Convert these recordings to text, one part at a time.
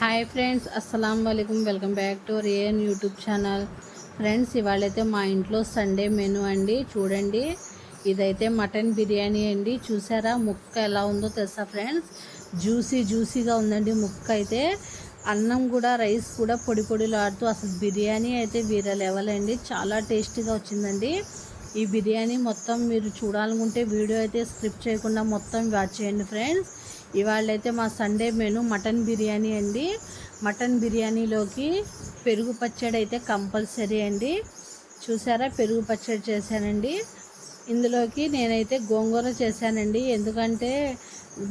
Hi friends అస్సలం వాలేకుమ్ welcome back to రియన్ YouTube channel friends ఇవాళైతే మా ఇంట్లో సండే మెనూ అండి. చూడండి. ఇదైతే మటన్ బిర్యానీ అండి. చూసారా? ముక్క ఎలా ఉందో తెలుసా ఫ్రెండ్స్ జ్యూసీ జ్యూసీగా ఉందండి ముక్క అయితే. అన్నం కూడా రైస్ కూడా పొడి పొడిలాడుతూ అసలు బిర్యానీ అయితే వీర లెవెల్ అండి. చాలా టేస్టీగా వచ్చిందండి. ఈ బిర్యానీ మొత్తం మీరు చూడాలనుకుంటే వీడియో అయితే స్క్రిప్ట్ చేయకుండా మొత్తం వాచ్ చేయండి ఫ్రెండ్స్ ఇవాళ అయితే మా సండే మెను మటన్ బిర్యానీ అండి. మటన్ బిర్యానీలోకి పెరుగు పచ్చడి అయితే కంపల్సరీ అండి. చూసారా? పెరుగు పచ్చడి చేశానండి. ఇందులోకి నేనైతే గోంగూర చేశానండి. ఎందుకంటే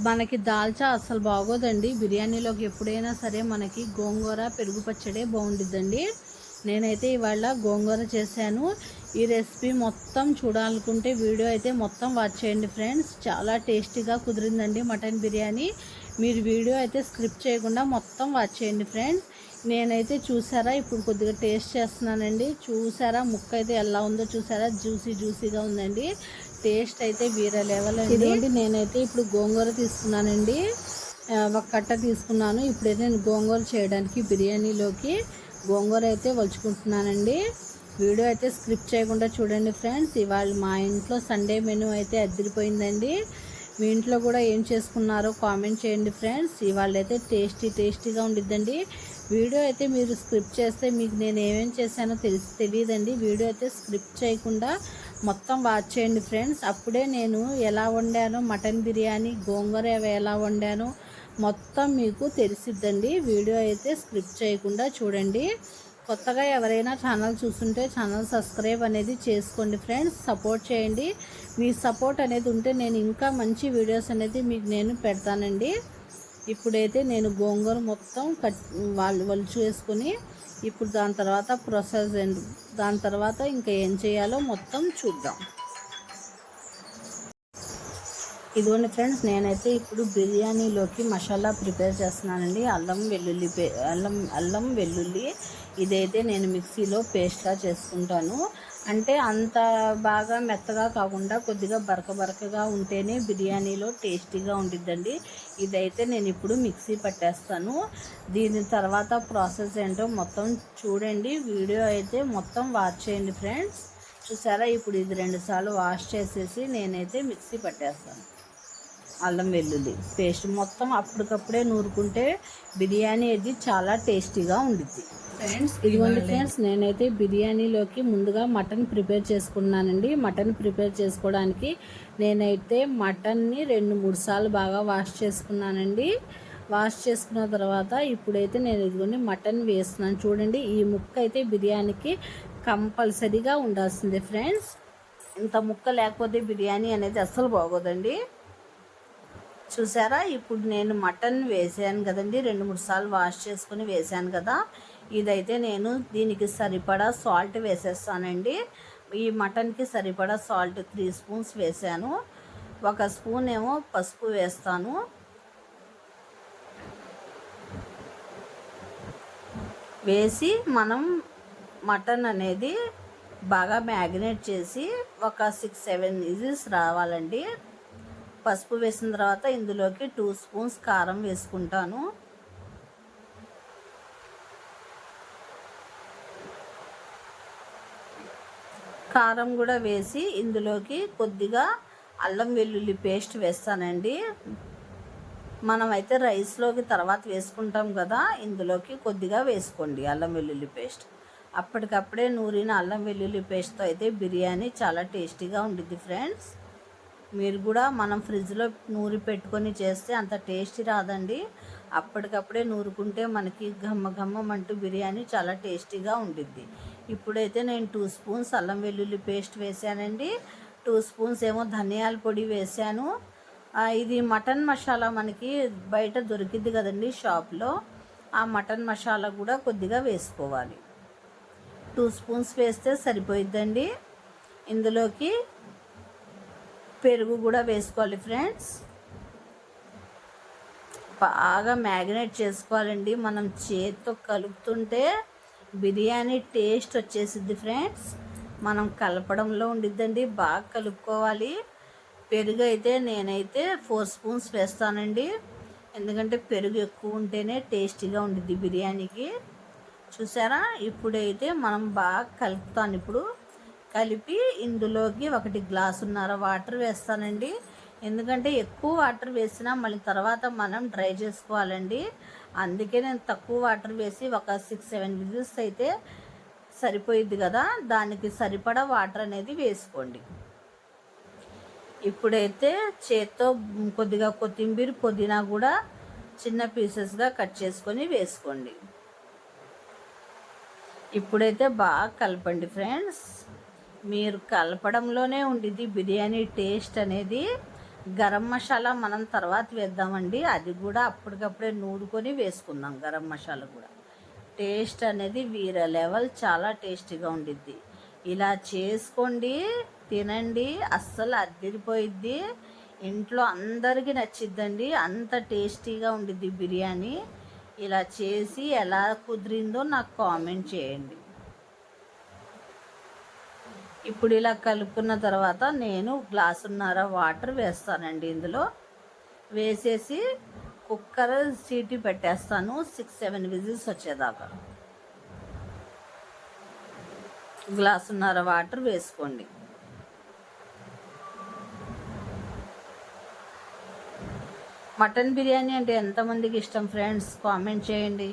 మనకి దాల్చా అస్సలు బాగోదండి. బిర్యానీలోకి ఎప్పుడైనా సరే మనకి గోంగూర పెరుగు పచ్చడే బాగుండిద్దండి. నేనైతే ఇవాళ గోంగూర చేశాను. ఈ రెసిపీ మొత్తం చూడాలనుకుంటే వీడియో అయితే మొత్తం వాచ్ చేయండి ఫ్రెండ్స్. చాలా టేస్టీగా కుదిరిందండి మటన్ బిర్యానీ. మీరు వీడియో అయితే స్క్రిప్ట్ చేయకుండా మొత్తం వాచ్ చేయండి ఫ్రెండ్స్. నేనైతే చూసారా ఇప్పుడు కొద్దిగా టేస్ట్ చేస్తున్నానండి. చూసారా ముక్క అయితే ఎలా ఉందో చూసారా? జ్యూసీ జ్యూసీగా ఉందండి. టేస్ట్ అయితే వీర లెవెల్ అండి. నేనైతే ఇప్పుడు గోంగూర తీసుకున్నానండి. ఒక కట్ట తీసుకున్నాను. ఇప్పుడైతే నేను గోంగూర చేయడానికి బిర్యానీలోకి గోంగూర అయితే వలుచుకుంటున్నానండి. వీడియో అయితే స్క్రిప్ట్ చేయకుండా చూడండి ఫ్రెండ్స్. ఇవాళ మా ఇంట్లో సండే మెనూ అయితే అద్దరిపోయిందండి మీ ఇంట్లో కూడా ఏం చేసుకున్నారో కామెంట్ చేయండి ఫ్రెండ్స్. ఇవాళ అయితే టేస్టీ టేస్టీగా ఉండిద్దండి. వీడియో అయితే మీరు స్క్రిప్ట్ చేస్తే మీకు నేను ఏమేం చేశానో తెలిసి తెలియదండి. వీడియో అయితే స్క్రిప్ట్ చేయకుండా మొత్తం వాచ్ చేయండి ఫ్రెండ్స్. అప్పుడే నేను ఎలా వండానో మటన్ బిర్యానీ గోంగూర ఎలా వండానో మొత్తం మీకు తెలిసిద్దండి. వీడియో అయితే స్క్రిప్ట్ చేయకుండా చూడండి. కొత్తగా ఎవరైనా ఛానల్ చూస్తుంటే ఛానల్ సబ్స్క్రైబ్ అనేది చేసుకోండి ఫ్రెండ్స్. సపోర్ట్ చేయండి. మీ సపోర్ట్ అనేది ఉంటే నేను ఇంకా మంచి వీడియోస్ అనేది మీకు నేను పెడతానండి. ఇప్పుడైతే నేను గోంగూర మొత్తం కట్ వాళ్ళు వలుచు వేసుకుని ఇప్పుడు దాని తర్వాత ప్రొసెస్ దాని తర్వాత ఇంకా ఏం చేయాలో మొత్తం చూద్దాం. ఇదిగోండి ఫ్రెండ్స్ నేనైతే ఇప్పుడు బిర్యానీలోకి మసాలా ప్రిపేర్ చేస్తున్నానండి. అల్లం వెల్లుల్లి పే అల్లం అల్లం వెల్లుల్లి ఇదైతే నేను మిక్సీలో పేస్ట్లా చేసుకుంటాను. అంటే అంత బాగా మెత్తగా కాకుండా కొద్దిగా బరక బరకగా ఉంటేనే బిర్యానీలో టేస్టీగా ఉంటుందండి ఇదైతే నేను ఇప్పుడు మిక్సీ పట్టేస్తాను. దీని తర్వాత ప్రాసెస్ ఏంటో మొత్తం చూడండి. వీడియో అయితే మొత్తం వాచ్ చేయండి ఫ్రెండ్స్. చూసారా? ఇప్పుడు ఇది రెండుసార్లు వాష్ చేసేసి నేనైతే మిక్సీ పట్టేస్తాను. అల్లం వెల్లుల్లి పేస్ట్ మొత్తం అప్పటికప్పుడే నూరుకుంటే బిర్యానీ అది చాలా టేస్టీగా ఉండిద్ది. ఫ్రెండ్స్ ఇదిగోండి ఫ్రెండ్స్ నేనైతే బిర్యానీలోకి ముందుగా మటన్ ప్రిపేర్ చేసుకున్నానండి. మటన్ ప్రిపేర్ చేసుకోవడానికి నేనైతే మటన్ని రెండు మూడు సార్లు బాగా వాష్ చేసుకున్నానండి. వాష్ చేసుకున్న తర్వాత ఇప్పుడైతే నేను ఇదిగోండి మటన్ వేస్తున్నాను. చూడండి ఈ ముక్క అయితే బిర్యానీకి కంపల్సరీగా ఉండాల్సిందే ఫ్రెండ్స్. ఇంత ముక్క లేకపోతే బిర్యానీ అనేది అస్సలు బాగోదండి. చూసారా? ఇప్పుడు నేను మటన్ వేసాను కదండి. రెండు మూడు సార్లు వాష్ చేసుకుని వేసాను కదా. ఇదైతే నేను దీనికి సరిపడా సాల్ట్ వేసేస్తానండి. ఈ మటన్కి సరిపడా సాల్ట్ త్రీ స్పూన్స్ వేసాను. ఒక స్పూన్ ఏమో పసుపు వేస్తాను. వేసి మనం మటన్ అనేది బాగా మ్యాగ్నేట్ చేసి ఒక సిక్స్ సెవెన్ ఈజీస్ రావాలండి. పసుపు వేసిన తర్వాత ఇందులోకి టూ స్పూన్స్ కారం వేసుకుంటాను. కారం కూడా వేసి ఇందులోకి కొద్దిగా అల్లం వెల్లుల్లి పేస్ట్ వేస్తానండి. మనమైతే రైస్లోకి తర్వాత వేసుకుంటాం కదా ఇందులోకి కొద్దిగా వేసుకోండి అల్లం వెల్లుల్లి పేస్ట్. అప్పటికప్పుడే నూరిన అల్లం వెల్లుల్లి పేస్ట్తో అయితే బిర్యానీ చాలా టేస్టీగా ఉండిద్ది ఫ్రెండ్స్. మీరు కూడా మనం ఫ్రిడ్జ్లో నూరి పెట్టుకొని చేస్తే అంత టేస్టీ రాదండి. అప్పటికప్పుడే నూరుకుంటే మనకి ఘమ్మ ఘమ్మం అంటూ బిర్యానీ చాలా టేస్టీగా ఉండిద్ది. ఇప్పుడైతే నేను టూ స్పూన్స్ అల్లం వెల్లుల్లి పేస్ట్ వేసానండి. టూ స్పూన్స్ ఏమో ధనియాల పొడి వేసాను. ఇది మటన్ మసాలా మనకి బయట దొరికిద్ది కదండి షాప్లో. ఆ మటన్ మసాలా కూడా కొద్దిగా వేసుకోవాలి. టూ స్పూన్స్ వేస్తే సరిపోయిద్దండి. ఇందులోకి పెరుగు కూడా వేసుకోవాలి ఫ్రెండ్స్. బాగా మ్యాగ్నేట్ చేసుకోవాలండి. మనం చేతితో కలుపుతుంటే బిర్యానీ టేస్ట్ వచ్చేసిద్ది ఫ్రెండ్స్. మనం కలపడంలో ఉండిద్దండి బాగా కలుపుకోవాలి. పెరుగు అయితే నేనైతే ఫోర్ స్పూన్స్ వేస్తానండి. ఎందుకంటే పెరుగు ఎక్కువ ఉంటేనే టేస్టీగా ఉండిద్ది బిర్యానీకి. చూసారా? ఇప్పుడైతే మనం బాగా కలుపుతాను ఇప్పుడు. కలిపి ఇందులోకి ఒకటి గ్లాసున్నర వాటర్ వేస్తానండి. ఎందుకంటే ఎక్కువ వాటర్ వేసినా మళ్ళీ తర్వాత మనం డ్రై చేసుకోవాలండి. అందుకే నేను తక్కువ వాటర్ వేసి ఒక సిక్స్ సెవెన్ విజిల్స్ అయితే సరిపోయిద్ది కదా. దానికి సరిపడా వాటర్ అనేది వేసుకోండి. ఇప్పుడైతే చేత్తో కొద్దిగా కొత్తిమీర పుదీనా కూడా చిన్న పీసెస్గా కట్ చేసుకొని వేసుకోండి. ఇప్పుడైతే బాగా కలపండి ఫ్రెండ్స్. మీరు కలపడంలోనే ఉండిద్ది. బిర్యానీ టేస్ట్ అనేది గరం మసాలా మనం తర్వాత వేద్దామండి. అది కూడా అప్పటికప్పుడే నూరుకొని వేసుకుందాం గరం మసాలా కూడా. టేస్ట్ అనేది వీర లెవెల్ చాలా టేస్టీగా ఉండిద్ది. ఇలా చేసుకోండి తినండి అస్సలు అద్దరిపోయిద్ది ఇంట్లో అందరికీ నచ్చిద్దండి. అంత టేస్టీగా ఉండిద్ది బిర్యానీ. ఇలా చేసి ఎలా కుదిరిందో నాకు కామెంట్ చేయండి. ఇప్పుడు ఇలా కలుపుకున్న తర్వాత నేను గ్లాసున్నర వాటర్ వేస్తానండి ఇందులో. వేసేసి కుక్కర్ సీటీ పెట్టేస్తాను. సిక్స్ సెవెన్ విజిల్స్ వచ్చేదాకా. గ్లాసున్నర వాటర్ వేసుకోండి. మటన్ బిర్యానీ అంటే ఎంతమందికి ఇష్టం ఫ్రెండ్స్? కామెంట్ చేయండి.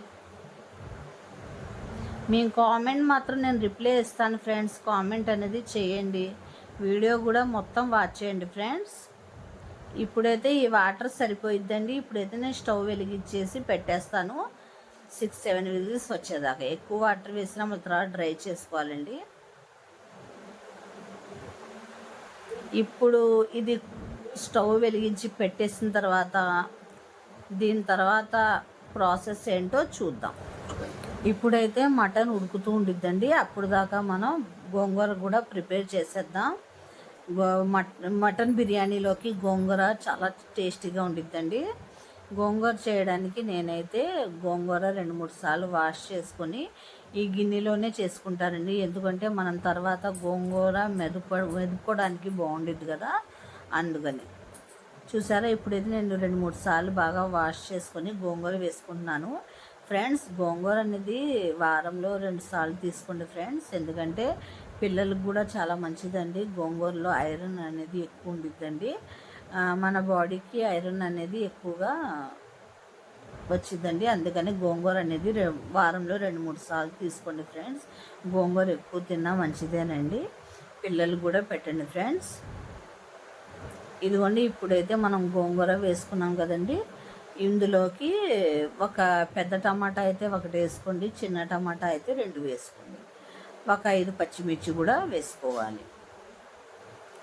మీ కామెంట్ మాత్రం నేను రిప్లై ఇస్తాను ఫ్రెండ్స్ కామెంట్ అనేది చేయండి. వీడియో కూడా మొత్తం వాచ్ చేయండి ఫ్రెండ్స్ ఇప్పుడైతే ఈ వాటర్ సరిపోయిద్దండి. ఇప్పుడైతే నేను స్టవ్ వెలిగించేసి పెట్టేస్తాను. సిక్స్ సెవెన్ విజిల్స్ వచ్చేదాకా. ఎక్కువ వాటర్ వేసినా మన తర్వాత డ్రై చేసుకోవాలండి. ఇప్పుడు ఇది స్టవ్ వెలిగించి పెట్టేసిన తర్వాత దీని తర్వాత ప్రాసెస్ ఏంటో చూద్దాం. ఇప్పుడైతే మటన్ ఉడుకుతూ ఉండిద్దండి. అప్పుడు దాకా మనం గోంగూర కూడా ప్రిపేర్ చేసేద్దాం. మటన్ బిర్యానీలోకి గోంగూర చాలా టేస్టీగా ఉండిద్దండి. గోంగూర చేయడానికి నేనైతే గోంగూర రెండు మూడు సార్లు వాష్ చేసుకొని ఈ గిన్నెలోనే చేసుకుంటారండి ఎందుకంటే మనం తర్వాత గోంగూర మెదుప మెదుపుకోవడానికి బాగుండిద్ది కదా అందుకని. చూసారా ఇప్పుడైతే నేను రెండు మూడు సార్లు బాగా వాష్ చేసుకొని గోంగూర వేసుకుంటున్నాను. ఫ్రెండ్స్ గోంగూర అనేది వారంలో రెండు సార్లు తీసుకోండి ఫ్రెండ్స్. ఎందుకంటే పిల్లలకు కూడా చాలా మంచిదండి. గోంగూరలో ఐరన్ అనేది ఎక్కువ ఉండిద్దండి. మన బాడీకి ఐరన్ అనేది ఎక్కువగా వచ్చిందండి అందుకని గోంగూర అనేది వారంలో రెండు మూడు సార్లు తీసుకోండి ఫ్రెండ్స్. గోంగూర ఎక్కువ తిన్నా మంచిదేనండి. పిల్లలు కూడా పెట్టండి ఫ్రెండ్స్. ఇదిగోండి ఇప్పుడైతే మనం గోంగూర వేసుకున్నాం కదండి. ఇందులోకి ఒక పెద్ద టమాటా అయితే ఒకటి వేసుకోండి చిన్న టమాటా అయితే రెండు వేసుకోండి. ఒక ఐదు పచ్చిమిర్చి కూడా వేసుకోవాలి.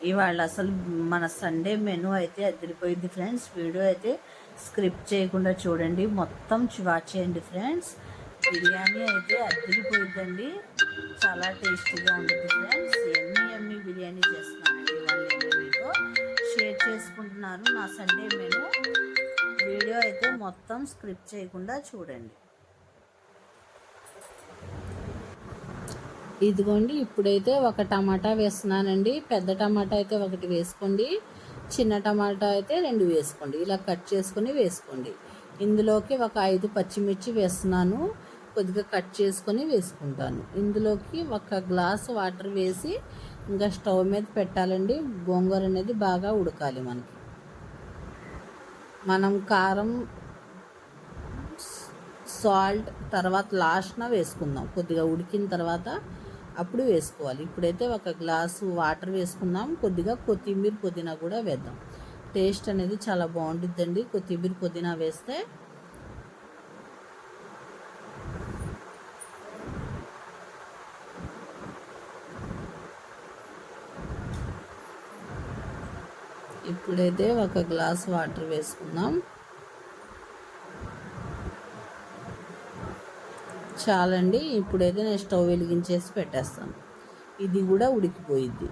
ఇవాళ అసలు మన సండే మెనూ అయితే అదిరిపోయింది ఫ్రెండ్స్. వీడియో అయితే స్క్రిప్ట్ చేయకుండా చూడండి. మొత్తం వాచ్ చేయండి ఫ్రెండ్స్. బిర్యానీ అయితే అదిరిపోయిందండి. చాలా టేస్టీగా ఉంటుంది ఫ్రెండ్స్. ఎన్ని ఎన్ని బిర్యానీ చేస్తున్నానండి వాళ్ళు మీతో షేర్ చేసుకుంటున్నారు. నా సండే మెను వీడియో అయితే మొత్తం స్క్రిప్ట్ చేయకుండా చూడండి. ఇదిగోండి ఇప్పుడైతే ఒక టమాటా వేస్తున్నానండి. పెద్ద టమాటా అయితే ఒకటి వేసుకోండి. చిన్న టమాటా అయితే రెండు వేసుకోండి. ఇలా కట్ చేసుకొని వేసుకోండి. ఇందులోకి ఒక ఐదు పచ్చిమిర్చి వేస్తున్నాను. కొద్దిగా కట్ చేసుకొని వేసుకుంటాను. ఇందులోకి ఒక గ్లాస్ వాటర్ వేసి ఇంకా స్టవ్ మీద పెట్టాలండి. గోంగూర అనేది బాగా ఉడకాలి మనకి. మనం కారం సాల్ట్ తర్వాత లాస్ట్న వేసుకుందాం. కొద్దిగా ఉడికిన తర్వాత అప్పుడు వేసుకోవాలి. ఇప్పుడైతే ఒక గ్లాసు వాటర్ వేసుకుందాం. కొద్దిగా కొత్తిమీర పుదీనా కూడా వేద్దాం. టేస్ట్ అనేది చాలా బాగుంటుందండి కొత్తిమీర పుదీనా వేస్తే ఇప్పుడైతే ఒక గ్లాస్ వాటర్ వేసుకుందాం. చాలండి ఇప్పుడైతే నేను స్టవ్ వెలిగించేసి పెట్టేస్తాను. ఇది కూడా ఉడికిపోయిద్ది.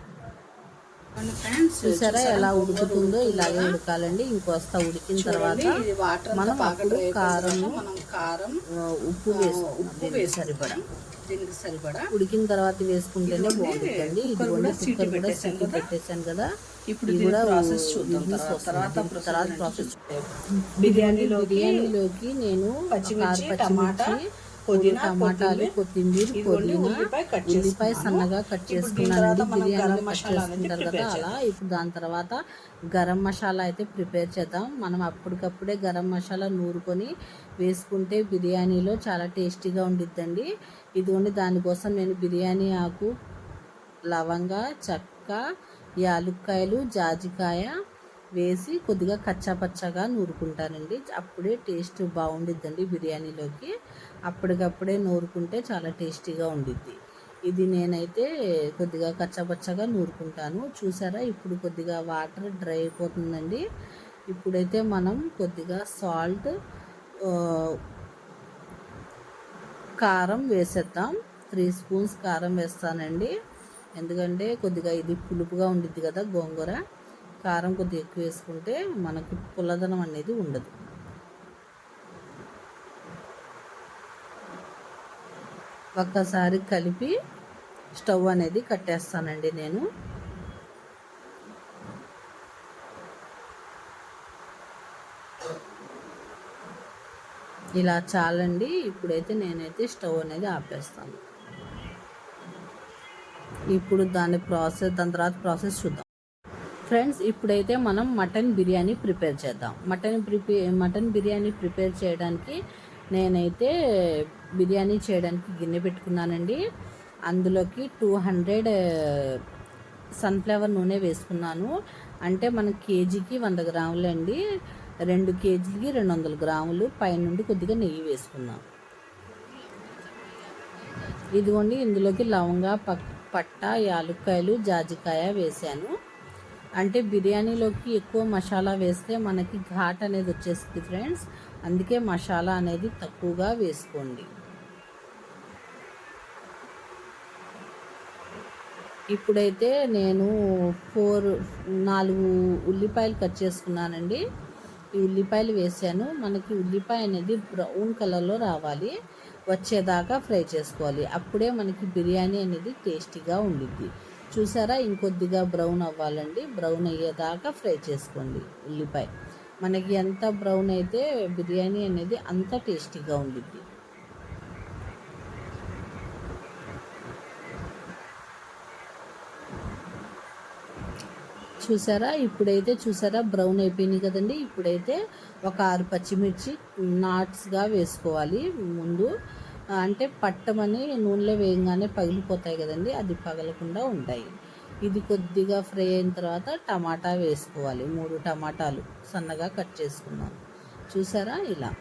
చూసారా ఎలా ఉడుకుతుందో? ఇలాగే ఉడకాలండి. ఇంకొస్త ఉడికిన తర్వాత మనం అప్పుడు కారం కారం ఉప్పు వేసు ఉప్పు వేసి సరిపడా. దీనికి సరిపడా. ఉడికిన తర్వాత వేసుకుంటేనే బాగుంటుందండి. ఇది కుక్కర్ కూడా కూడా పెట్టేశాను కదా. ఇప్పుడు కూడా ప్రాసెస్ చూద్దాం. తర్వాత. తర్వాత ప్రాసెస్ చూద్దాం. బిర్యానీలోకి నేను పచ్చిమిర్చి, టమాటా, పుదీనా, టమాటాలు కొత్తిమీర, పుదీనా ఉల్లిపాయ చేసుకున్నాను. సన్నగా కట్ చేసుకున్నానండి బిర్యానీలో గరం కట్ చేసుకుంటారు కదా అలా. ఇప్పుడు దాని తర్వాత గరం మసాలా అయితే ప్రిపేర్ చేద్దాం. మనం అప్పటికప్పుడే గరం మసాలా నూరుకొని వేసుకుంటే బిర్యానీలో చాలా టేస్టీగా ఉండిద్దండి. ఇదిగోండి దానికోసం నేను బిర్యానీ ఆకు లవంగ చెక్క యాలుక్కాయలు జాజికాయ వేసి కొద్దిగా కచ్చాపచ్చగా నూరుకుంటానండి. అప్పుడే టేస్ట్ బాగుండిద్దండి బిర్యానీలోకి. అప్పటికప్పుడే నూరుకుంటే చాలా టేస్టీగా ఉండిద్ది. ఇది నేనైతే కొద్దిగా కచ్చపచ్చగా నూరుకుంటాను. చూసారా? ఇప్పుడు కొద్దిగా వాటర్ డ్రై అయిపోతుందండి. ఇప్పుడైతే మనం కొద్దిగా సాల్ట్ కారం వేసేద్దాం. త్రీ స్పూన్స్ కారం వేస్తానండి. ఎందుకంటే కొద్దిగా ఇది పులుపుగా ఉండిద్ది కదా గోంగూర. కారం కొద్దిగా ఎక్కువ వేసుకుంటే మనకు పుల్లదనం అనేది ఉండదు. ఒక్కసారి కలిపి స్టవ్ అనేది కట్టేస్తానండి నేను. ఇలా చాలండి. ఇప్పుడైతే నేనైతే స్టవ్ అనేది ఆపేస్తాను. ఇప్పుడు దాని ప్రాసెస్ దాని తర్వాత ప్రాసెస్ చూద్దాం. ఫ్రెండ్స్ ఇప్పుడైతే మనం మటన్ బిర్యానీ ప్రిపేర్ చేద్దాం. Mutton prepare mutton biryani prepare చేయడానికి నేనైతే బిర్యానీ చేయడానికి గిన్నె పెట్టుకున్నానండి. అందులోకి టూ హండ్రెడ్ సన్ఫ్లవర్ నూనె వేసుకున్నాను. అంటే మన కేజీకి వంద గ్రాములు అండి రెండు కేజీలకి రెండు వందల గ్రాములు. పైనుండి కొద్దిగా నెయ్యి వేసుకున్నాం ఇదిగోండి ఇందులోకి లవంగ పట్ట యాలుక్కాయలు జాజికాయ వేసాను. అంటే బిర్యానీలోకి ఎక్కువ మసాలా వేస్తే మనకి ఘాట్ అనేది వచ్చేస్తుంది ఫ్రెండ్స్. అందుకే మసాలా అనేది తక్కువగా వేసుకోండి. ఇప్పుడైతే నేను ఫోర్ నాలుగు ఉల్లిపాయలు కట్ చేసుకున్నానండి. ఈ ఉల్లిపాయలు వేసాను. మనకి ఉల్లిపాయ అనేది బ్రౌన్ కలర్లో రావాలి. వచ్చేదాకా ఫ్రై చేసుకోవాలి. అప్పుడే మనకి బిర్యానీ అనేది టేస్టీగా ఉండిద్ది. చూసారా? ఇంకొద్దిగా బ్రౌన్ అవ్వాలండి. బ్రౌన్ అయ్యేదాకా ఫ్రై చేసుకోండి ఉల్లిపాయ. మనకి ఎంత బ్రౌన్ అయితే బిర్యానీ అనేది అంత టేస్టీగా ఉండిద్ది. చూసారా? ఇప్పుడైతే చూసారా? బ్రౌన్ అయిపోయింది కదండి. ఇప్పుడైతే ఒక ఆరు పచ్చిమిర్చి నాట్స్గా వేసుకోవాలి. ముందు అంటే పట్టమని నూనెలో వేయంగానే పగిలిపోతాయి కదండి. అది పగలకుండా ఉంటాయి. ఇది కొద్దిగా ఫ్రై అయిన తర్వాత టమాటా వేసుకోవాలి. మూడు టమాటాలు సన్నగా కట్ చేసుకున్నాను. చూసారా ఇలా?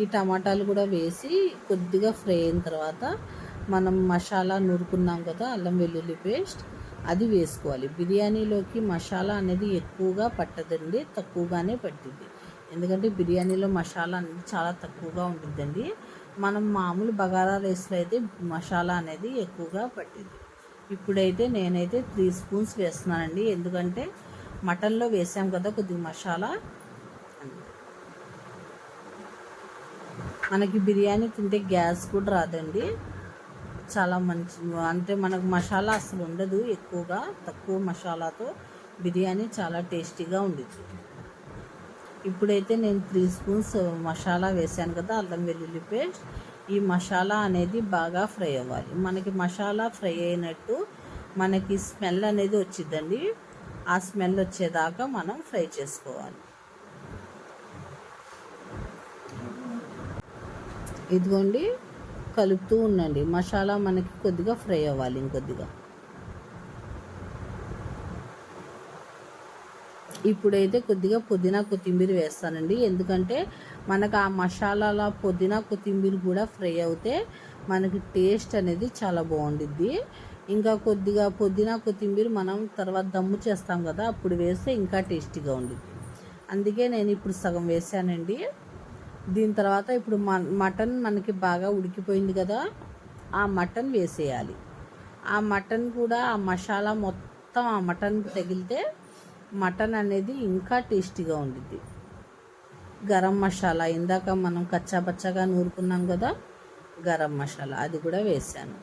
ఈ టమాటాలు కూడా వేసి కొద్దిగా ఫ్రై అయిన తర్వాత మనం మసాలా నూరుకున్నాం కదా అల్లం వెల్లుల్లి పేస్ట్ అది వేసుకోవాలి. బిర్యానీలోకి మసాలా అనేది ఎక్కువగా పట్టదండి తక్కువగానే పట్టింది ఎందుకంటే బిర్యానీలో మసాలా అనేది చాలా తక్కువగా ఉంటుందండి. మనం మామూలు బగారా రైస్లో అయితే మసాలా అనేది ఎక్కువగా పట్టింది ఇప్పుడైతే నేనైతే త్రీ స్పూన్స్ వేస్తున్నానండి. ఎందుకంటే మటన్లో వేసాం కదా కొద్దిగా మసాలా. మనకి బిర్యానీ తింటే గ్యాస్ కూడా రాదండి. చాలా మంచి అంటే మనకు మసాలా అసలు ఉండదు ఎక్కువగా తక్కువ మసాలాతో బిర్యానీ చాలా టేస్టీగా ఉండిద్ది. ఇప్పుడైతే నేను త్రీ స్పూన్స్ మసాలా వేసాను కదా అల్లం వెల్లుల్లి పేస్ట్. ఈ మసాలా అనేది బాగా ఫ్రై అవ్వాలి. మనకి మసాలా ఫ్రై అయినట్టు మనకి స్మెల్ అనేది వచ్చిందండి ఆ స్మెల్ వచ్చేదాకా మనం ఫ్రై చేసుకోవాలి. ఇదిగోండి కలుపుతూ ఉండండి. మసాలా మనకి కొద్దిగా ఫ్రై అవ్వాలి ఇంకొద్దిగా. ఇప్పుడైతే కొద్దిగా పుదీనా కొత్తిమీర వేస్తానండి. ఎందుకంటే మనకు ఆ మసాలాల పుదీనా కొత్తిమీర కూడా ఫ్రై అవుతే మనకి టేస్ట్ అనేది చాలా బాగుండిద్ది. ఇంకా కొద్దిగా పుదీనా కొత్తిమీర మనం తర్వాత దమ్ము చేస్తాం కదా అప్పుడు వేస్తే ఇంకా టేస్టీగా ఉండిద్ది. అందుకే నేను ఇప్పుడు సగం వేసానండి. దీని తర్వాత ఇప్పుడు మటన్ మనకి బాగా ఉడికిపోయింది కదా ఆ మటన్ వేసేయాలి. ఆ మటన్ కూడా ఆ మసాలా మొత్తం ఆ మటన్కి తగిలితే మటన్ అనేది ఇంకా టేస్టీగా ఉండిద్ది. గరం మసాలా ఇందాక మనం కచ్చాపచ్చగా నూరుకున్నాం కదా గరం మసాలా అది కూడా వేసాను.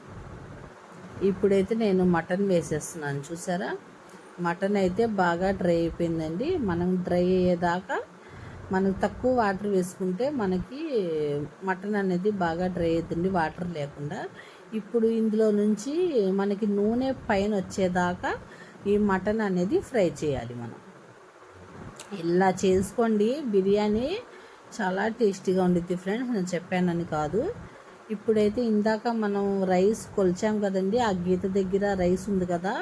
ఇప్పుడైతే నేను మటన్ వేసేస్తున్నాను చూసారా? మటన్ అయితే బాగా డ్రై అయిపోయిందండి. మనం డ్రై అయ్యేదాకా మనకు తక్కువ వాటర్ వేసుకుంటే మనకి మటన్ అనేది బాగా డ్రై అవుతుంది వాటర్ లేకుండా. ఇప్పుడు ఇందులో నుంచి మనకి నూనె పైన వచ్చేదాకా ఈ మటన్ అనేది ఫ్రై చేయాలి మనం. ఇలా చేసుకోండి? బిర్యానీ చాలా టేస్టీగా ఉండిద్ది ఫ్రెండ్స్. నేను చెప్పానని కాదు. ఇప్పుడైతే ఇందాక మనం రైస్ కొలిచాం కదండి. ఆ గీత దగ్గర రైస్ ఉంది కదా.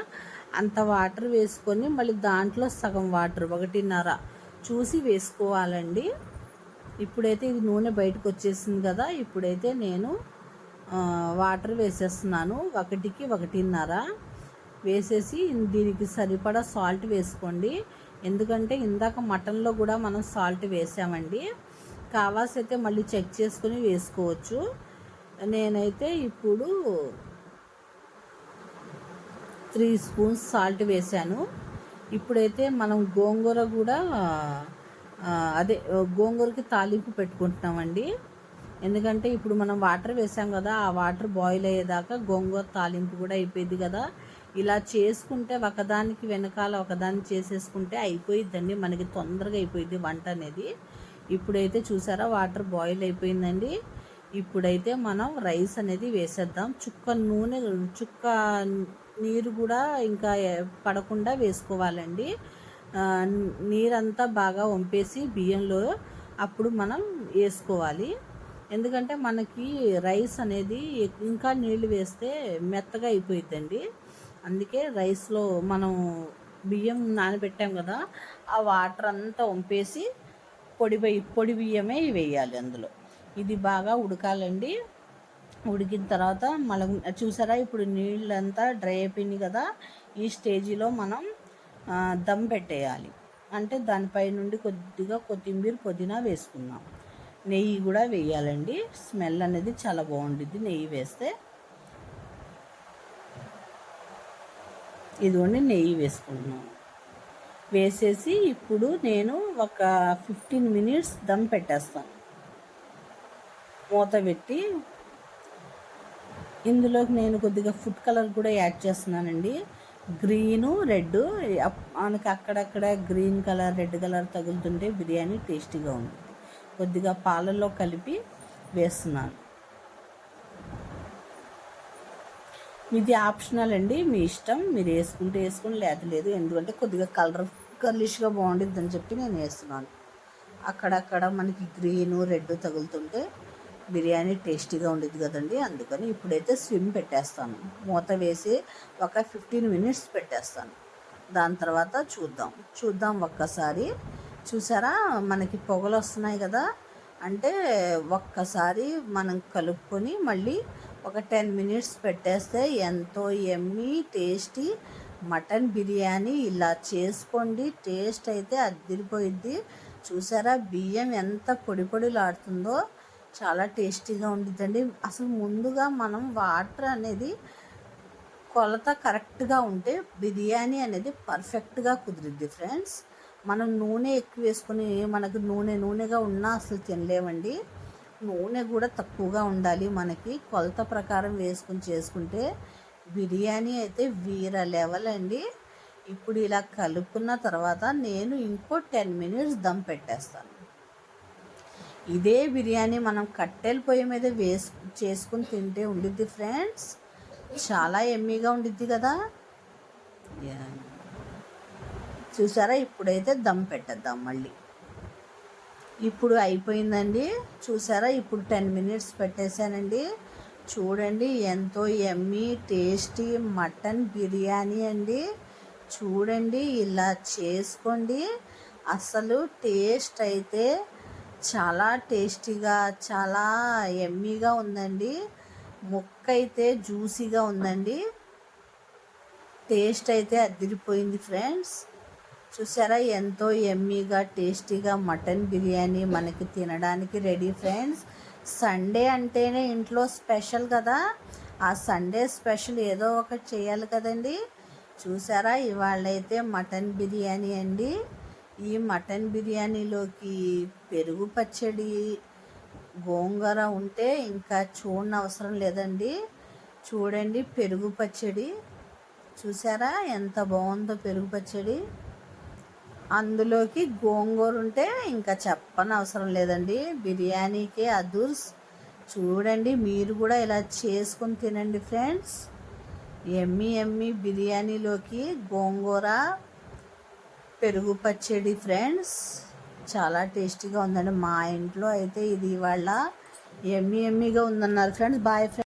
అంత వాటర్ వేసుకొని మళ్ళీ దాంట్లో సగం వాటర్ ఒకటిన్నర చూసి వేసుకోవాలండి. ఇప్పుడైతే ఇది నూనె బయటకు వచ్చేసింది కదా. ఇప్పుడైతే నేను వాటర్ వేసేస్తున్నాను. ఒకటికి ఒకటిన్నర. వేసేసి దీనికి సరిపడా సాల్ట్ వేసుకోండి. ఎందుకంటే ఇందాక మటన్లో కూడా మనం సాల్ట్ వేసామండి. కావాల్సి అయితే మళ్ళీ చెక్ చేసుకుని వేసుకోవచ్చు. నేనైతే ఇప్పుడు త్రీ స్పూన్స్ సాల్ట్ వేసాను. ఇప్పుడైతే మనం గోంగూర కూడా అదే గోంగూరకి తాలింపు పెట్టుకుంటున్నామండి. ఎందుకంటే ఇప్పుడు మనం వాటర్ వేసాం కదా ఆ వాటర్ బాయిల్ అయ్యేదాకా గోంగూర తాలింపు కూడా అయిపోయింది కదా. ఇలా చేసుకుంటే ఒకదానికి వెనకాల ఒకదాన్ని చేసేసుకుంటే అయిపోయిద్దండి. మనకి తొందరగా అయిపోయింది వంట అనేది. ఇప్పుడైతే చూసారా వాటర్ బాయిల్ అయిపోయిందండి. ఇప్పుడైతే మనం రైస్ అనేది వేసేద్దాం. చుక్క నూనె చుక్క నీరు కూడా ఇంకా పడకుండా వేసుకోవాలండి. నీరంతా బాగా వంపేసి బియ్యంలో అప్పుడు మనం వేసుకోవాలి. ఎందుకంటే మనకి రైస్ అనేది ఇంకా నీళ్ళు వేస్తే మెత్తగా అయిపోయిద్దండి. అందుకే రైస్లో మనం బియ్యం నానబెట్టాం కదా ఆ వాటర్ అంతా వంపేసి పొడి పొడి బియ్యమే వేయాలి అందులో. ఇది బాగా ఉడకాలండి. ఉడికిన తర్వాత మళ్ళీ చూసారా ఇప్పుడు నీళ్ళంతా డ్రై అయిపోయినాయి కదా ఈ స్టేజిలో మనం దమ్ పెట్టేయాలి. అంటే దానిపై నుండి కొద్దిగా కొత్తిమీర పుదీనా వేసుకుందాం. నెయ్యి కూడా వేయాలండి. స్మెల్ అనేది చాలా బాగుంటుంది నెయ్యి వేస్తే ఇదిగోండి నెయ్యి వేసుకుంటున్నాను. వేసేసి ఇప్పుడు నేను ఒక ఫిఫ్టీన్ మినిట్స్ దమ్ పెట్టేస్తాను. మూత పెట్టి ఇందులోకి నేను కొద్దిగా ఫుడ్ కలర్ కూడా యాడ్ చేస్తున్నానండి. గ్రీను రెడ్ మనకి అక్కడక్కడ గ్రీన్ కలర్ రెడ్ కలర్ తగులుతుంటే బిర్యానీ టేస్టీగా ఉంటుంది. కొద్దిగా పాలల్లో కలిపి వేస్తున్నాను. ఇది ఆప్షనల్ అండి మీ ఇష్టం. మీరు వేసుకుంటే వేసుకుని లేక లేదు. ఎందుకంటే కొద్దిగా కలర్ కర్లిష్గా బాగుంటుంది అని చెప్పి నేను వేస్తున్నాను. అక్కడక్కడ మనకి గ్రీను రెడ్ తగులుతుంటే బిర్యానీ టేస్టీగా ఉండేది కదండి. అందుకని ఇప్పుడైతే స్విమ్ పెట్టేస్తాను. మూత వేసి ఒక ఫిఫ్టీన్ మినిట్స్ పెట్టేస్తాను. దాని తర్వాత చూద్దాం. చూద్దాం ఒక్కసారి. చూసారా? మనకి పొగలు వస్తున్నాయి కదా. అంటే ఒక్కసారి మనం కలుపుకొని మళ్ళీ ఒక టెన్ మినిట్స్ పెట్టేస్తే ఎంతో ఎమ్మీ టేస్టీ మటన్ బిర్యానీ. ఇలా చేసుకోండి టేస్ట్ అయితే అద్దిరిపోయిద్ది చూసారా బియ్యం ఎంత పొడి పొడిలాడుతుందో. చాలా టేస్టీగా ఉండిద్దండి. అసలు ముందుగా మనం వాటర్ అనేది కొలత కరెక్ట్గా ఉంటే బిర్యానీ అనేది పర్ఫెక్ట్గా కుదిరిద్ది ఫ్రెండ్స్. మనం నూనె ఎక్కువ వేసుకొని మనకు నూనె నూనెగా ఉన్నా అసలు తినలేమండి. నూనె కూడా తక్కువగా ఉండాలి మనకి. కొలత ప్రకారం వేసుకొని చేసుకుంటే బిర్యానీ అయితే వీర లెవెల్ అండి. ఇప్పుడు ఇలా కలుపుకున్న తర్వాత నేను ఇంకో టెన్ మినిట్స్ దమ్ పెట్టేస్తాను. ఇదే బిర్యానీ మనం కట్టెల పొయ్యి మీద వేసు చేసుకుని తింటే ఉండిద్ది ఫ్రెండ్స్. చాలా ఎమ్మీగా ఉండిద్ది కదా. చూసారా? ఇప్పుడైతే దమ్ పెట్టేద్దాం మళ్ళీ. ఇప్పుడు అయిపోయిందండి. చూసారా? ఇప్పుడు టెన్ మినిట్స్ పెట్టేశానండి. చూడండి ఎంతో ఎమ్మీ టేస్టీ మటన్ బిర్యానీ అండి. చూడండి ఇలా చేసుకోండి. అసలు టేస్ట్ అయితే చాలా టేస్టీగా చాలా ఎమ్మీగా ఉందండి. ముక్క అయితే జ్యూసీగా ఉందండి. టేస్ట్ అయితే అదిరిపోయింది ఫ్రెండ్స్. చూసారా? ఎంతో ఎమ్మీగా టేస్టీగా మటన్ బిర్యానీ మనకి తినడానికి రెడీ ఫ్రెండ్స్. సండే అంటేనే ఇంట్లో స్పెషల్ కదా. ఆ సండే స్పెషల్ ఏదో ఒకటి చేయాలి కదండి. చూసారా? ఇవాళైతే మటన్ బిర్యానీ అండి. ఈ మటన్ బిర్యానీలోకి పెరుగు పచ్చడి గోంగూర ఉంటే ఇంకా చూడని అవసరం లేదండి. చూడండి పెరుగు పచ్చడి. చూసారా? ఎంత బాగుందో పెరుగు పచ్చడి. అందులోకి గోంగూర ఉంటే ఇంకా చెప్పని అవసరం లేదండి. బిర్యానీకి అదుర్స్. చూడండి మీరు కూడా ఇలా చేసుకుని తినండి ఫ్రెండ్స్. ఎమ్మి ఎమ్మి బిర్యానీలోకి గోంగూర పెరుగు పచ్చడి ఫ్రెండ్స్. చాలా టేస్టీగా ఉందండి మా ఇంట్లో అయితే ఇది ఇవాళ. ఎమ్మి ఎమ్మిగా ఉందన్నారు ఫ్రెండ్స్. Bye friends.